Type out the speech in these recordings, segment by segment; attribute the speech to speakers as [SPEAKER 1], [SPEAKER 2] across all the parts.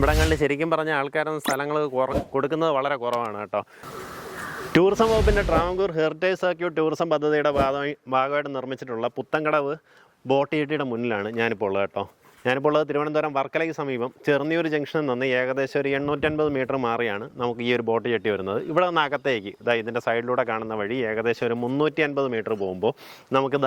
[SPEAKER 1] ഇവിടങ്ങളിൽ ശരിക്കും പറഞ്ഞ ആൾക്കാരൊന്നും സ്ഥലങ്ങൾ കൊടുക്കുന്നത് വളരെ കുറവാണ് കേട്ടോ. ടൂറിസം വകുപ്പിന്റെ ട്രാവങ്കൂർ ഹെറിറ്റേജ് സർക്യൂട്ട് ടൂറിസം പദ്ധതിയുടെ ഭാഗമായി ഭാഗമായിട്ട് നിർമ്മിച്ചിട്ടുള്ള പുത്തൻകടവ് ബോട്ട് ജെട്ടിയുടെ മുന്നിലാണ് ഞാനിപ്പോൾ ഉള്ളത് കേട്ടോ. ഞാനിപ്പോൾ ഉള്ളത് തിരുവനന്തപുരം വർക്കലയ്ക്ക് സമീപം ചെറുന്നിയൂർ ജംഗ്ഷനിൽ നിന്ന് ഏകദേശം ഒരു എണ്ണൂറ്റൻപത് മീറ്റർ മാറിയാണ് നമുക്ക് ഈ ഒരു ബോട്ട് ജെട്ടി വരുന്നത്. ഇവിടെ നിന്ന് അകത്തേക്ക് ഇതാ ഇതിന്റെ സൈഡിലൂടെ കാണുന്ന വഴി ഏകദേശം ഒരു മുന്നൂറ്റി അൻപത് മീറ്റർ പോകുമ്പോൾ നമുക്ക്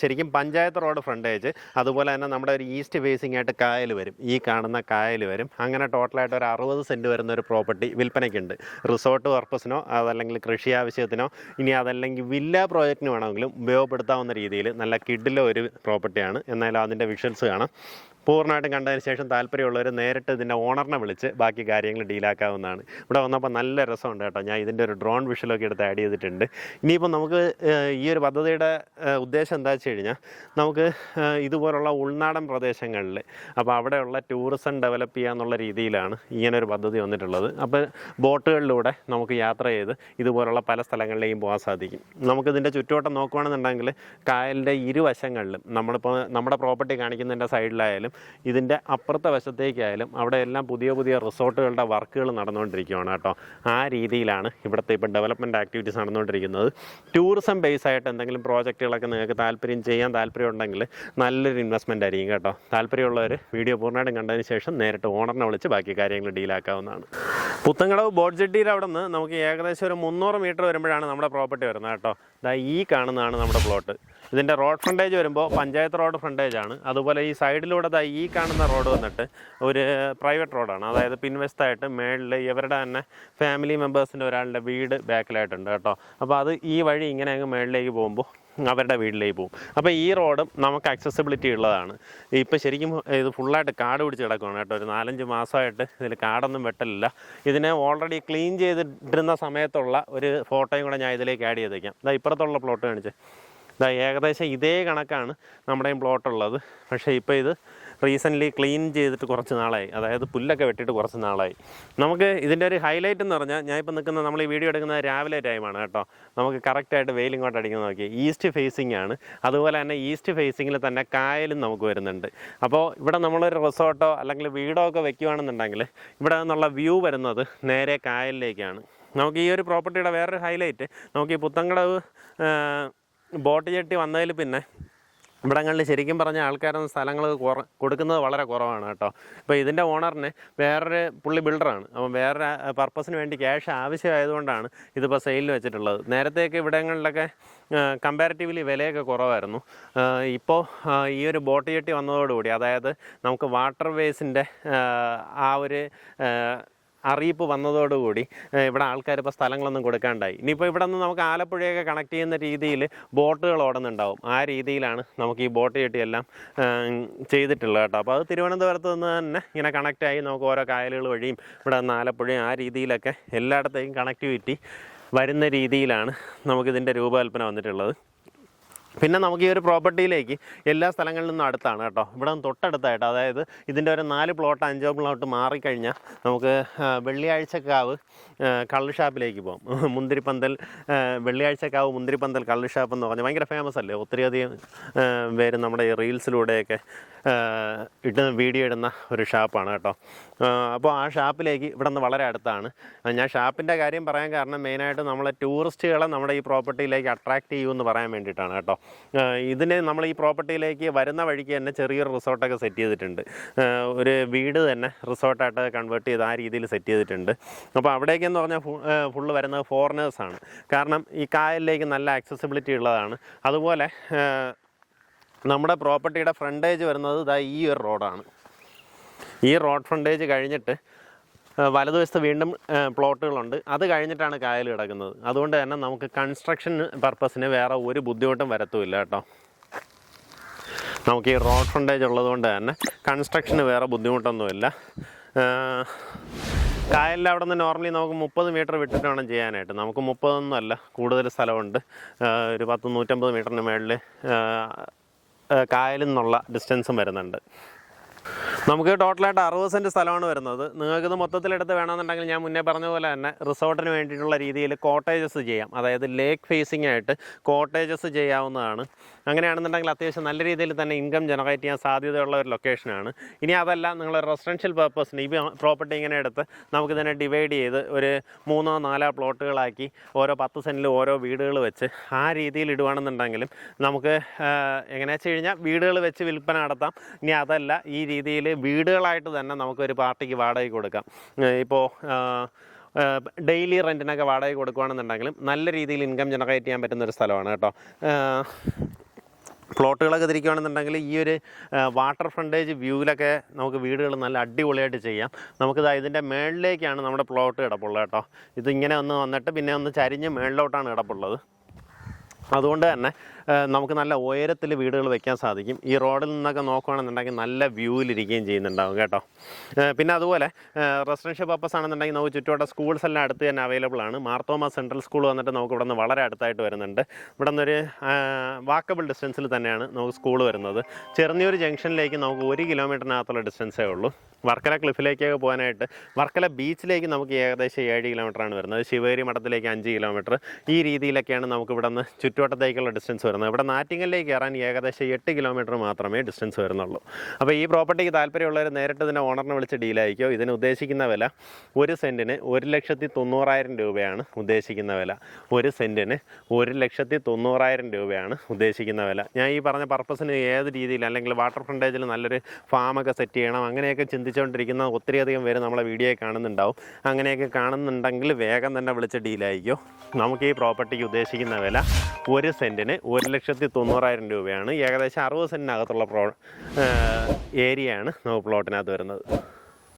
[SPEAKER 1] ശരിക്കും പഞ്ചായത്ത് റോഡ് ഫ്രണ്ടേജ് അതുപോലെ തന്നെ നമ്മുടെ ഒരു ഈസ്റ്റ് ഫേസിംഗ് ആയിട്ട് കായൽ വരും. ഈ കാണുന്ന കായൽ വരും. അങ്ങനെ ടോട്ടലായിട്ട് ഒരു അറുപത് സെന്റ് വരുന്ന ഒരു പ്രോപ്പർട്ടി വിൽപ്പനയ്ക്കുണ്ട്. റിസോർട്ട് പർപ്പസിനോ അതല്ലെങ്കിൽ കൃഷി ആവശ്യത്തിനോ ഇനി അതല്ലെങ്കിൽ വില്ല പ്രോജക്റ്റിന് വേണമെങ്കിലും ഉപയോഗപ്പെടുത്താവുന്ന രീതിയിൽ നല്ല കിഡിലെ ഒരു പ്രോപ്പർട്ടിയാണ്. എന്നാലും അതിന്റെ വിഷ്വൽസ് കാണാം. പൂർണമായിട്ടും കണ്ടതിന് ശേഷം താല്പര്യമുള്ളവർ നേരിട്ട് ഇതിന്റെ ഓണറിനെ വിളിച്ച് ബാക്കി കാര്യങ്ങൾ ഡീലാക്കാവുന്നതാണ്. ഇവിടെ വന്നപ്പോൾ നല്ല രസമുണ്ട് കേട്ടോ. ഞാൻ ഇതിന്റെ ഒരു ഡ്രോൺ വിഷലൊക്കെ എടുത്ത് ആഡ് ചെയ്തിട്ടുണ്ട്. ഇനിയിപ്പോൾ നമുക്ക് ഈ ഒരു പദ്ധതിയുടെ ഉദ്ദേശം എന്താ വെച്ച് കഴിഞ്ഞാൽ നമുക്ക് ഇതുപോലുള്ള ഉൾനാടൻ പ്രദേശങ്ങളിൽ അപ്പോൾ അവിടെയുള്ള ടൂറിസം ഡെവലപ്പ് ചെയ്യുക എന്നുള്ള രീതിയിലാണ് ഇങ്ങനൊരു പദ്ധതി വന്നിട്ടുള്ളത്. അപ്പോൾ ബോട്ടുകളിലൂടെ നമുക്ക് യാത്ര ചെയ്ത് ഇതുപോലുള്ള പല സ്ഥലങ്ങളിലേക്കും പോകാൻ സാധിക്കും. നമുക്കിതിന്റെ ചുറ്റുവട്ടം നോക്കുകയാണെന്നുണ്ടെങ്കിൽ കായലിന്റെ ഇരുവശങ്ങളിലും നമ്മളിപ്പോൾ നമ്മുടെ പ്രോപ്പർട്ടി കാണിക്കുന്നതിന്റെ സൈഡിലായാലും ഇതിന്റെ അപ്പുറത്തെ വശത്തേക്കായാലും അവിടെ എല്ലാം പുതിയ പുതിയ റിസോർട്ടുകളുടെ വർക്കുകൾ നടന്നുകൊണ്ടിരിക്കുകയാണ് കേട്ടോ. ആ രീതിയിലാണ് ഇവിടുത്തെ ഇപ്പോൾ ഡെവലപ്മെന്റ് ആക്ടിവിറ്റീസ് നടന്നുകൊണ്ടിരിക്കുന്നത്. ടൂറിസം ബേസ് ആയിട്ട് എന്തെങ്കിലും പ്രോജക്റ്റുകളൊക്കെ നിങ്ങൾക്ക് താല്പര്യം ചെയ്യാൻ താല്പര്യം ഉണ്ടെങ്കിൽ നല്ലൊരു ഇൻവെസ്റ്റ്മെന്റ് ആയിരിക്കും കേട്ടോ. താല്പര്യമുള്ളവർ വീഡിയോ പൂർണമായിട്ടും കണ്ടതിന് ശേഷം നേരിട്ട് ഓണറിനെ വിളിച്ച് ബാക്കി കാര്യങ്ങൾ ഡീലാക്കാവുന്നതാണ് പുത്തങ്കടവ് ബോട്ട് ജെട്ടിയിൽ അവിടെ നിന്ന് നമുക്ക് ഏകദേശം ഒരു മുന്നൂറ് മീറ്റർ വരുമ്പോഴാണ് നമ്മുടെ പ്രോപ്പർട്ടി വരുന്നത് കേട്ടോ. ഈ കാണുന്നതാണ് നമ്മുടെ പ്ലോട്ട്. ഇതിന്റെ റോഡ് ഫ്രണ്ടേജ് വരുമ്പോൾ പഞ്ചായത്ത് റോഡ് ഫ്രണ്ടേജ് ആണ് അതുപോലെ ഈ സൈഡിലൂടെ ഈ കാണുന്ന റോഡ് വന്നിട്ട് ഒരു പ്രൈവറ്റ് റോഡാണ്. അതായത് പിൻവശത്തായിട്ട് മേളിൽ ഇവരുടെ തന്നെ ഫാമിലി മെമ്പേഴ്സിന്റെ ഒരാളുടെ വീട് ബാക്കിലായിട്ടുണ്ട് കേട്ടോ. അപ്പോൾ അത് ഈ വഴി ഇങ്ങനെ അങ്ങ് മേളിലേക്ക് പോകുമ്പോൾ അവരുടെ വീട്ടിലേക്ക് പോകും. അപ്പോൾ ഈ റോഡും നമുക്ക് അക്സസിബിലിറ്റി ഉള്ളതാണ്. ഇപ്പോൾ ശരിക്കും ഇത് ഫുള്ളായിട്ട് കാട് പിടിച്ച് കിടക്കുകയാണ് കേട്ടോ. ഒരു നാലഞ്ച് മാസമായിട്ട് ഇതിൽ കാടൊന്നും വെട്ടലില്ല. ഇതിനെ ഓൾറെഡി ക്ലീൻ ചെയ്തിട്ടിരുന്ന സമയത്തുള്ള ഒരു ഫോട്ടോയും കൂടെ ഞാൻ ഇതിലേക്ക് ആഡ് ചെയ്തേക്കാം. ഇതാ ഇപ്പുറത്തുള്ള പ്ലോട്ട് കാണിച്ചേ. ഇതാ ഏകദേശം ഇതേ കണക്കാണ് നമ്മുടെയും പ്ലോട്ട് ഉള്ളത്. പക്ഷേ ഇപ്പോൾ ഇത് റീസെന്റ്ലി ക്ലീൻ ചെയ്തിട്ട് കുറച്ച് നാളായി. അതായത് പുല്ലൊക്കെ വെട്ടിയിട്ട് കുറച്ച് നാളായി. നമുക്ക് ഇതിന്റെ ഒരു ഹൈലൈറ്റ് എന്ന് പറഞ്ഞാൽ ഞാൻ ഇപ്പോൾ നിൽക്കുന്ന നമ്മൾ ഈ വീഡിയോ എടുക്കുന്നത് രാവിലെ ടൈമാണ് കേട്ടോ. നമുക്ക് കറക്റ്റായിട്ട് വെയിൽ ഇങ്ങോട്ട് അടിക്കുന്നത് നോക്കി ഈസ്റ്റ് ഫേസിംഗ് ആണ്. അതുപോലെ തന്നെ ഈസ്റ്റ് ഫേസിങ്ങിൽ തന്നെ കായലും നമുക്ക് വരുന്നുണ്ട്. അപ്പോൾ ഇവിടെ നമ്മളൊരു റിസോർട്ടോ അല്ലെങ്കിൽ വീടോ ഒക്കെ വെക്കുകയാണെന്നുണ്ടെങ്കിൽ ഇവിടെ നിന്നുള്ള വ്യൂ വരുന്നത് നേരെ കായലിലേക്കാണ്. നമുക്ക് ഈ ഒരു പ്രോപ്പർട്ടിയുടെ വേറൊരു ഹൈലൈറ്റ് നമുക്ക് ഈ പുത്തങ്കടവ് ബോട്ട് ജെട്ടി വന്നതിൽ പിന്നെ ഇവിടങ്ങളിൽ ശരിക്കും പറഞ്ഞ ആൾക്കാരൊന്നും സ്ഥലങ്ങൾ കുറ കൊടുക്കുന്നത് വളരെ കുറവാണ് കേട്ടോ. ഇപ്പോൾ ഇതിന്റെ ഓണറിന് വേറൊരു പുള്ളി ബിൽഡറാണ്. അപ്പം വേറൊരു പർപ്പസിന് വേണ്ടി ക്യാഷ് ആവശ്യമായതുകൊണ്ടാണ് ഇതിപ്പോൾ സെയിലിൽ വെച്ചിട്ടുള്ളത്. നേരത്തെയൊക്കെ ഇവിടങ്ങളിലൊക്കെ കമ്പാരിറ്റീവ്ലി വിലയൊക്കെ കുറവായിരുന്നു. ഇപ്പോൾ ഈ ഒരു ബോട്ട് ചെട്ടി വന്നതോടുകൂടി അതായത് നമുക്ക് വാട്ടർ വേസിന്റെ ആ ഒരു അറിയിപ്പ് വന്നതോടുകൂടി ഇവിടെ ആൾക്കാർ ഇപ്പോൾ സ്ഥലങ്ങളൊന്നും കൊടുക്കാണ്ടായി. ഇനിയിപ്പോൾ ഇവിടെ നിന്ന് നമുക്ക് ആലപ്പുഴയൊക്കെ കണക്ട് ചെയ്യുന്ന രീതിയിൽ ബോട്ടുകൾ ഓടുന്നുണ്ടാവും. ആ രീതിയിലാണ് നമുക്ക് ഈ ബോട്ട് ചെട്ടിയെല്ലാം ചെയ്തിട്ടുള്ളത് കേട്ടോ. അപ്പോൾ അത് തിരുവനന്തപുരത്ത് നിന്ന് തന്നെ ഇങ്ങനെ കണക്റ്റായി നമുക്ക് ഓരോ കായലുകൾ വഴിയും ഇവിടെ നിന്ന് ആലപ്പുഴയും ആ രീതിയിലൊക്കെ എല്ലായിടത്തേക്കും കണക്ടിവിറ്റി വരുന്ന രീതിയിലാണ് നമുക്കിതിന്റെ രൂപകൽപ്പന വന്നിട്ടുള്ളത്. പിന്നെ നമുക്ക് ഈ ഒരു പ്രോപ്പർട്ടിയിലേക്ക് എല്ലാ സ്ഥലങ്ങളിൽ നിന്നും അടുത്താണ് കേട്ടോ. ഇവിടെ തൊട്ടടുത്തായിട്ട് അതായത് ഇതിന്റെ ഒരു നാല് പ്ലോട്ട് അഞ്ചോ പ്ലോട്ട് മാറിക്കഴിഞ്ഞാൽ നമുക്ക് വെള്ളിയാഴ്ചക്കാവ് കള്ളുഷാപ്പിലേക്ക് കള്ള് ഷാപ്പിലേക്ക് പോകാം മുന്തിരിപ്പന്തൽ വെള്ളിയാഴ്ചക്കാവ് മുന്തിരിപ്പന്തൽ കള്ള് ഷാപ്പ് എന്ന് പറഞ്ഞാൽ ഭയങ്കര ഫേമസ് അല്ലേ? ഒത്തിരിയധികം പേര് നമ്മുടെ ഈ റീൽസിലൂടെയൊക്കെ ഇട്ട് വീഡിയോ ഇടുന്ന ഒരു ഷാപ്പാണ് കേട്ടോ. അപ്പോൾ ആ ഷാപ്പിലേക്ക് ഇവിടെ നിന്ന് വളരെ അടുത്താണ്. ഞാൻ ഷാപ്പിന്റെ കാര്യം പറയാൻ കാരണം മെയിനായിട്ട് നമ്മളെ ടൂറിസ്റ്റുകളെ നമ്മുടെ ഈ പ്രോപ്പർട്ടിയിലേക്ക് അട്രാക്റ്റ് ചെയ്യുമെന്ന് പറയാൻ വേണ്ടിയിട്ടാണ് കേട്ടോ. ഇതിന് നമ്മൾ ഈ പ്രോപ്പർട്ടിയിലേക്ക് വരുന്ന വഴിക്ക് തന്നെ ചെറിയൊരു റിസോർട്ടൊക്കെ സെറ്റ് ചെയ്തിട്ടുണ്ട്. ഒരു വീട് തന്നെ റിസോർട്ടായിട്ട് കൺവേർട്ട് ചെയ്ത് ആ രീതിയിൽ സെറ്റ് ചെയ്തിട്ടുണ്ട്. അപ്പോൾ അവിടേക്കെന്ന് പറഞ്ഞാൽ ഫുള്ള് വരുന്നത് ഫോറിനേഴ്സാണ് കാരണം ഈ കായലിലേക്ക് നല്ല ആക്സസിബിലിറ്റി ഉള്ളതാണ്. അതുപോലെ നമ്മുടെ പ്രോപ്പർട്ടിയുടെ ഫ്രണ്ടേജ് വരുന്നത് ഇതാ ഈ ഒരു റോഡാണ് ഈ റോഡ് ഫ്രണ്ടേജ് കഴിഞ്ഞിട്ട് വലതുവശത്ത് വീണ്ടും പ്ലോട്ടുകളുണ്ട്. അത് കഴിഞ്ഞിട്ടാണ് കായൽ കിടക്കുന്നത്. അതുകൊണ്ട് തന്നെ നമുക്ക് കൺസ്ട്രക്ഷൻ പർപ്പസിന് വേറെ ഒരു ബുദ്ധിമുട്ടും വരത്തുമില്ല കേട്ടോ. നമുക്ക് ഈ റോഡ് ഫ്രണ്ടേജ് ഉള്ളതുകൊണ്ട് തന്നെ കൺസ്ട്രക്ഷന് വേറെ ബുദ്ധിമുട്ടൊന്നുമില്ല. കായലിൽ അവിടെ നിന്ന് നോർമലി നമുക്ക് മുപ്പത് മീറ്റർ വിട്ടിട്ട് വേണം ചെയ്യാനായിട്ട്. നമുക്ക് മുപ്പതൊന്നും അല്ല കൂടുതൽ സ്ഥലമുണ്ട്. ഒരു പത്ത് നൂറ്റമ്പത് മീറ്ററിന് മുകളിൽ കായലിൽ നിന്നുള്ള ഡിസ്റ്റൻസും വരുന്നുണ്ട്. നമുക്ക് ടോട്ടലായിട്ട് അറുപത് സെന്റ് സ്ഥലമാണ് വരുന്നത്. നിങ്ങൾക്ക് ഇത് മൊത്തത്തിലെടുത്ത് വേണമെന്നുണ്ടെങ്കിൽ ഞാൻ മുന്നേ പറഞ്ഞ പോലെ തന്നെ റിസോർട്ടിന് വേണ്ടിയിട്ടുള്ള രീതിയിൽ കോട്ടേജസ് ചെയ്യാം. അതായത് ലേക്ക് ഫേസിംഗ് ആയിട്ട് കോട്ടേജസ് ചെയ്യാവുന്നതാണ്. അങ്ങനെയാണെന്നുണ്ടെങ്കിൽ അത്യാവശ്യം നല്ല രീതിയിൽ തന്നെ ഇൻകം ജനറേറ്റ് ചെയ്യാൻ സാധ്യതയുള്ള ഒരു ലൊക്കേഷനാണ് ഇനി അതല്ല നിങ്ങൾ റെസിഡൻഷ്യൽ പർപ്പസിന് ഈ പ്രോപ്പർട്ടി ഇങ്ങനെ എടുത്ത് നമുക്കിതിനെ ഡിവൈഡ് ചെയ്ത് ഒരു മൂന്നോ നാലോ പ്ലോട്ടുകളാക്കി ഓരോ പത്ത് സെന്റിൽ ഓരോ വീടുകൾ വെച്ച് ആ രീതിയിൽ ഇടുവാണെന്നുണ്ടെങ്കിലും നമുക്ക് എങ്ങനെയാ വെച്ച് കഴിഞ്ഞാൽ വീടുകൾ വെച്ച് വിൽപ്പന നടത്താം. ഇനി അതല്ല ഈ രീതിയിൽ വീടുകളായിട്ട് തന്നെ നമുക്കൊരു പാർട്ടിക്ക് വാടകയ്ക്ക് കൊടുക്കാം. ഇപ്പോൾ ഡെയിലി റെന്റിനൊക്കെ വാടക കൊടുക്കുകയാണെന്നുണ്ടെങ്കിലും നല്ല രീതിയിൽ ഇൻകം ജനറേറ്റ് ചെയ്യാൻ പറ്റുന്ന ഒരു സ്ഥലമാണ് കേട്ടോ. പ്ലോട്ടുകളൊക്കെ തിരിക്കുകയാണെന്നുണ്ടെങ്കിൽ ഈ ഒരു വാട്ടർ ഫ്രണ്ടേജ് വ്യൂവിലൊക്കെ നമുക്ക് വീടുകൾ നല്ല അടിപൊളിയായിട്ട് ചെയ്യാം. നമുക്കിത് ഇതിന്റെ മേളിലേക്കാണ് നമ്മുടെ പ്ലോട്ട് കിടപ്പുള്ളത് കേട്ടോ. ഇതിങ്ങനെ ഒന്ന് വന്നിട്ട് പിന്നെ ഒന്ന് ചരിഞ്ഞ് മേളിലോട്ടാണ് കിടപ്പുള്ളത്. അതുകൊണ്ട് തന്നെ നമുക്ക് നല്ല ഉയരത്തിൽ വീടുകൾ വെക്കാൻ സാധിക്കും. ഈ റോഡിൽ നിന്നൊക്കെ നോക്കുകയാണെന്നുണ്ടെങ്കിൽ നല്ല വ്യൂവിലിരിക്കുകയും ചെയ്യുന്നുണ്ടാവും കേട്ടോ. പിന്നെ അതുപോലെ റെസിഡൻഷ്യൽ പർപ്പസ് ആണെന്നുണ്ടെങ്കിൽ നമുക്ക് ചുറ്റുവട്ട സ്കൂൾസ് എല്ലാം അടുത്ത് തന്നെ അവൈലബിൾ ആണ്. മാർത്തോമ സെൻട്രൽ സ്കൂൾ വന്നിട്ട് നമുക്ക് ഇവിടെ നിന്ന് വളരെ അടുത്തായിട്ട് വരുന്നുണ്ട്. ഇവിടെ നിന്നൊരു വാക്കബിൾ ഡിസ്റ്റൻസിൽ തന്നെയാണ് നമുക്ക് സ്കൂൾ വരുന്നത്. ചെറിയൊരു ജംഗ്ഷനിലേക്ക് നമുക്ക് ഒരു കിലോമീറ്ററിനകത്തുള്ള ഡിസ്റ്റൻസേ ഉള്ളൂ. വർക്കല ക്ലിഫിലേക്കൊക്കെ പോകാനായിട്ട് വർക്കല ബീച്ചിലേക്ക് നമുക്ക് ഏകദേശം ഏഴ് കിലോമീറ്ററാണ് വരുന്നത്. ശിവേരി മഠത്തിലേക്ക് അഞ്ച് കിലോമീറ്റർ ഈ രീതിയിലൊക്കെയാണ് നമുക്ക് ഇവിടെ നിന്ന് ചുറ്റുവട്ടത്തേക്കുള്ള ഡിസ്റ്റൻസ് വരുന്നത്. ഇവിടെ നാറ്റിങ്ങലിലേക്ക് കയറാൻ ഏകദേശം എട്ട് കിലോമീറ്റർ മാത്രമേ ഡിസ്റ്റൻസ് വരുന്നുള്ളൂ. അപ്പോൾ ഈ പ്രോപ്പർട്ടിക്ക് താല്പര്യമുള്ളവർ നേരിട്ട് ഇതിന്റെ ഓണറിനെ വിളിച്ച് ഡീലായിരിക്കോ ഇതിന് ഉദ്ദേശിക്കുന്ന വില ഒരു സെന്റിന് ഒരു ലക്ഷത്തി തൊണ്ണൂറായിരം രൂപയാണ് ഉദ്ദേശിക്കുന്ന വില. ഒരു സെന്റിന് ഒരു ലക്ഷത്തി തൊണ്ണൂറായിരം രൂപയാണ് ഉദ്ദേശിക്കുന്ന വില. ഞാൻ ഈ പറഞ്ഞ പർപ്പസിന് ഏത് രീതിയിൽ അല്ലെങ്കിൽ വാട്ടർ ഫ്രണ്ടേജിൽ നല്ലൊരു ഫാമൊക്കെ സെറ്റ് ചെയ്യണം അങ്ങനെയൊക്കെ ചിന്തിച്ചുകൊണ്ടിരിക്കുന്ന ഒത്തിരിയധികം പേര് നമ്മളെ വീഡിയോ കാണുന്നുണ്ടാവും. അങ്ങനെയൊക്കെ കാണുന്നുണ്ടെങ്കിൽ വേഗം തന്നെ വിളിച്ച് ഡീലായിക്കോ നമുക്ക് ഈ പ്രോപ്പർട്ടിക്ക് ഉദ്ദേശിക്കുന്ന വില ഒരു സെന്റിന് ഒരു ലക്ഷത്തി തൊണ്ണൂറായിരം രൂപയാണ്. ഏകദേശം അറുപത് സെന്റിനകത്തുള്ള പ്രോ ഏരിയയാണ് നമുക്ക് പ്ലോട്ടിനകത്ത് വരുന്നത്.